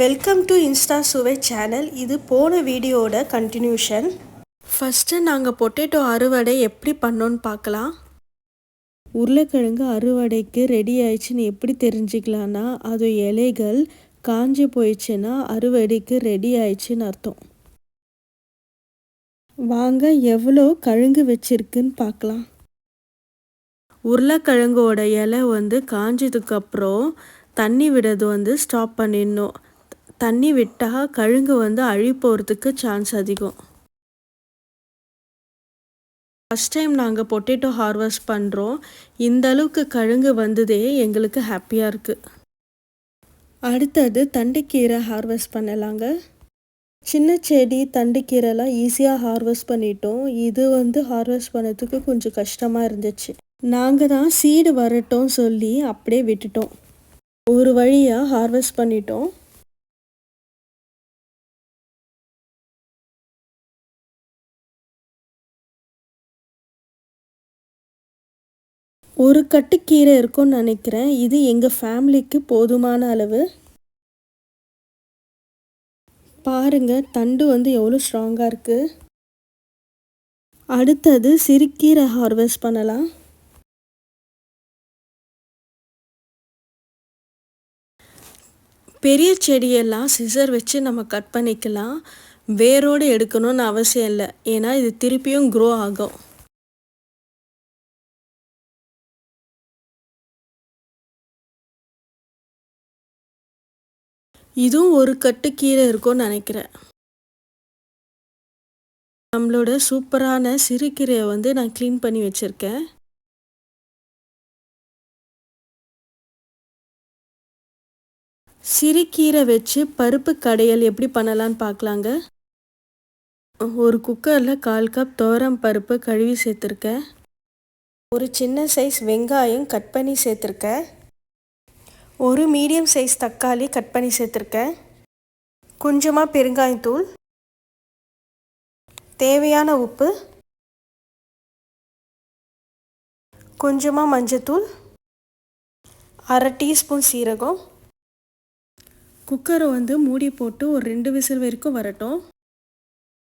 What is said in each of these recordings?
Welcome to insta Suvai channel இது போன வீடியோட கண்டினியூஷன் ஃபஸ்ட்டு நாங்கள் பொட்டேட்டோ அறுவடை எப்படி பண்ணோன்னு பார்க்கலாம். உருளைக்கிழங்கு அறுவடைக்கு ரெடி ஆயிடுச்சுன்னு எப்படி தெரிஞ்சுக்கலான்னா அது இலைகள் காஞ்சி போயிடுச்சுன்னா அறுவடைக்கு ரெடி ஆயிடுச்சுன்னு அர்த்தம். வாங்க எவ்வளோ கழுங்கு வச்சிருக்குன்னு பார்க்கலாம். உருளைக்கிழங்கோட இலை வந்து காஞ்சதுக்கப்புறம் தண்ணி விடுறது வந்து ஸ்டாப் பண்ணிடணும். தண்ணி விட்டால் கழுங்கு வந்து அழி போகிறதுக்கு சான்ஸ் அதிகம். ஃபஸ்ட் டைம் நாங்கள் பொட்டேட்டோ ஹார்வெஸ்ட் பண்ணுறோம் இந்த அளவுக்கு கழுங்கு வந்ததே எங்களுக்கு ஹாப்பியாக இருக்குது அடுத்தது தண்டுக்கீரை ஹார்வெஸ்ட் பண்ணலாங்க. சின்ன செடி தண்டுக்கீரைலாம் ஈஸியாக ஹார்வெஸ்ட் பண்ணிட்டோம். இது வந்து ஹார்வெஸ்ட் பண்ணதுக்கு கொஞ்சம் கஷ்டமாக இருந்துச்சு. நாங்கள் தான் சீடு வரட்டும் சொல்லி அப்படியே விட்டுட்டோம். ஒரு வழியாக ஹார்வெஸ்ட் பண்ணிட்டோம். ஒரு கட்டு கீரை இருக்கும்னு நினைக்கிறேன். இது எங்கள் ஃபேமிலிக்கு போதுமான அளவு. பாருங்க தண்டு வந்து எவ்வளோ ஸ்ட்ராங்காக இருக்குது அடுத்தது சிறுக்கீரை ஹார்வெஸ்ட் பண்ணலாம். பெரிய செடியெல்லாம் சிசர் வச்சு நம்ம கட் பண்ணிக்கலாம். வேரோடு எடுக்கணும்னு அவசியம் இல்லை. ஏன்னா இது திருப்பியும் க்ரோ ஆகும். இதுவும் ஒரு கட்டு கீரை இருக்கும்னு நினைக்கிறேன். நம்மளோட சூப்பரான சிறுகீரையை வந்து நான் க்ளீன் பண்ணி வச்சுருக்கேன். சிறுகீரை வச்சு பருப்பு கடையல் எப்படி பண்ணலான்னு பார்க்கலாங்க. ஒரு குக்கரில் கால் கப் தோரம் பருப்பு கழுவி சேர்த்துருக்கேன். ஒரு சின்ன சைஸ் வெங்காயம் கட் பண்ணி சேர்த்துருக்கேன். ஒரு மீடியம் சைஸ் தக்காளி கட் பண்ணி சேர்த்துருக்கேன். கொஞ்சமாக பெருங்காயத்தூள் தேவையான உப்பு கொஞ்சமாக மஞ்சத்தூள் அரை டீஸ்பூன் சீரகம். குக்கரை வந்து மூடி போட்டு ஒரு ரெண்டு விசில் வரைக்கும் வரட்டும்.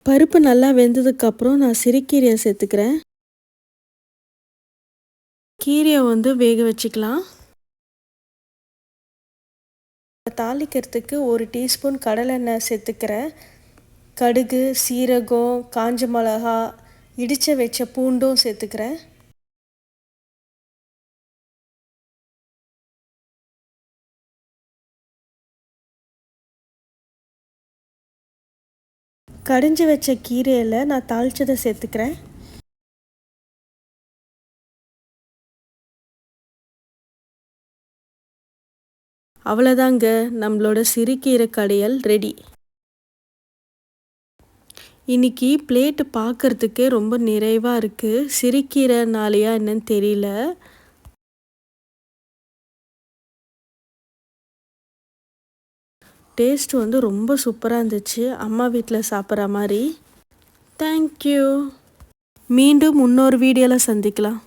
பருப்பு நல்லா வெந்ததுக்கப்புறம் நான் சிறுக்கீரையை சேர்த்துக்கிறேன். கீரையை வந்து வேக வச்சுக்கலாம். தாளிக்கிறதுக்கு ஒரு டீஸ்பூன் கடலெண்ணெய் சேர்த்துக்கிறேன். கடுகு சீரகம் காஞ்ச மிளகா இடிச்ச வச்ச பூண்டும் சேர்த்துக்கிறேன். கடிஞ்சு வச்ச கீரையில் நான் தாளிச்சதை சேர்த்துக்கிறேன். அவ்வளோதாங்க நம்மளோட சிரிக்கிற கடையல் ரெடி இன்னைக்கு பிளேட்டு பார்க்குறதுக்கே ரொம்ப நிறைவாக இருக்குது சிரிக்கிறனாலையா என்னன்னு தெரியல. டேஸ்ட் வந்து ரொம்ப சூப்பராக இருந்துச்சு. அம்மா வீட்டில் சாப்பிட்ற மாதிரி. தேங்க்யூ மீண்டும் இன்னொரு வீடியோவில் சந்திக்கலாம்.